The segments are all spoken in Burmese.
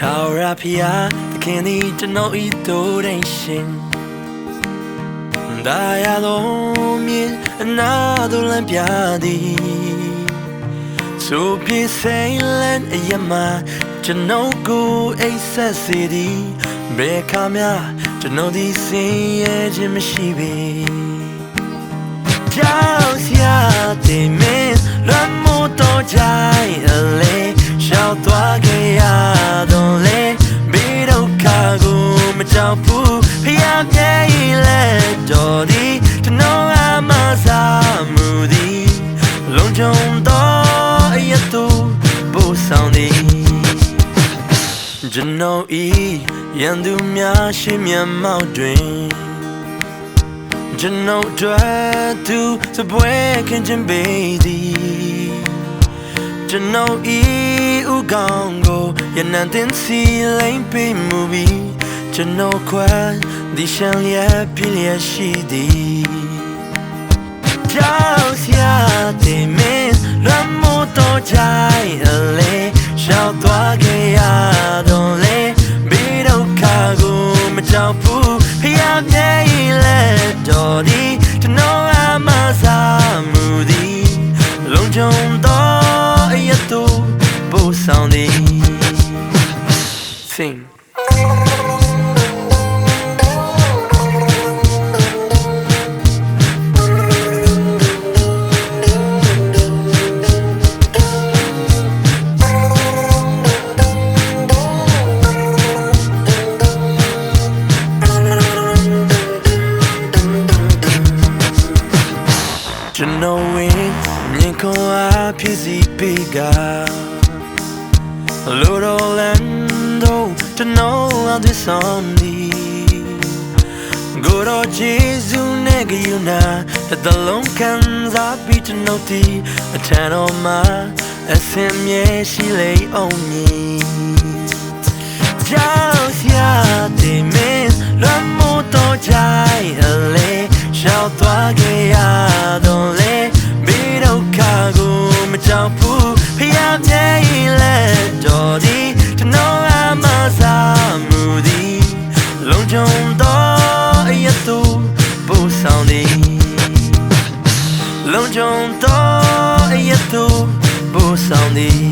ရာဖျားသခင်သည်ကျွန်တော်ဤတို့တိုင်းရှင်ဒါရတော်မြင်အနာတို့လမ်းပြသည်ဆိုပြေဆိုင်လန်အယမကျွန်တော်ကိုအိတ်ဆက်စေသည်ဘယ်ခါမှကျွန်တော်ဒီစင်ရဲ့ခြင်းမရှိပေကြောက်စရာတဲ့မင်းလွမ်းမို့တော့ကြိုင်အလေ တော်သည်ကျွန်တော်အမစားမှုသည်လုံးကြုံတော့အရတူပို့ဆောင်သည်ကျွန်တော်ဤရန်သူများရှိမျက်မှောက်တွင်ကျွန်တော်တို့သူစပွဲခင်ခြင်းပေသည်ကျွန်တော်ဤဥကောင်းကိုရနံတင်စီလိမ့်ပေးမှုပြီး ကျွန်တော်ခွဲဒီရှန်လျက်ပြည့်လျက်ရှိသည်ကြောက်စရာတဲ့မင်းလွမ်းမို့တော့ကြိုင်အလေရှောက်သွားခဲ့ရတော့လေဘေးဒုက္ခကိုမကြောက်ဘူးဖျားပြဲလဲတော်ဒီကျွန်တော်အမစားမှုသည်လုံးကြုံတော့အရတူပို့ဆောင်သည် Sing ကျွန်တော်ဝင်မြင်ခွန်အားဖြစ်စီပေးကလိုတော်လန်တော့ကျွန်တော်အသစ်ဆောင်ဒီကိုရောဂျေဇုနဲ့ကယူနာတလုံးခံ မကြောက်ဘူးဖျားပြဲလဲတော်ဒီကျွန်တော်အမစားမှုသည်လုံးကြုံတော့အရတူပို့ဆောင်သည်လုံးကြုံတော့အရတူပို့ဆောင်သည်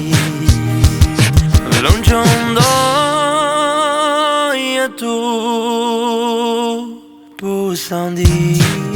လုံးချုံတော့ရတူပူဆောင်သည်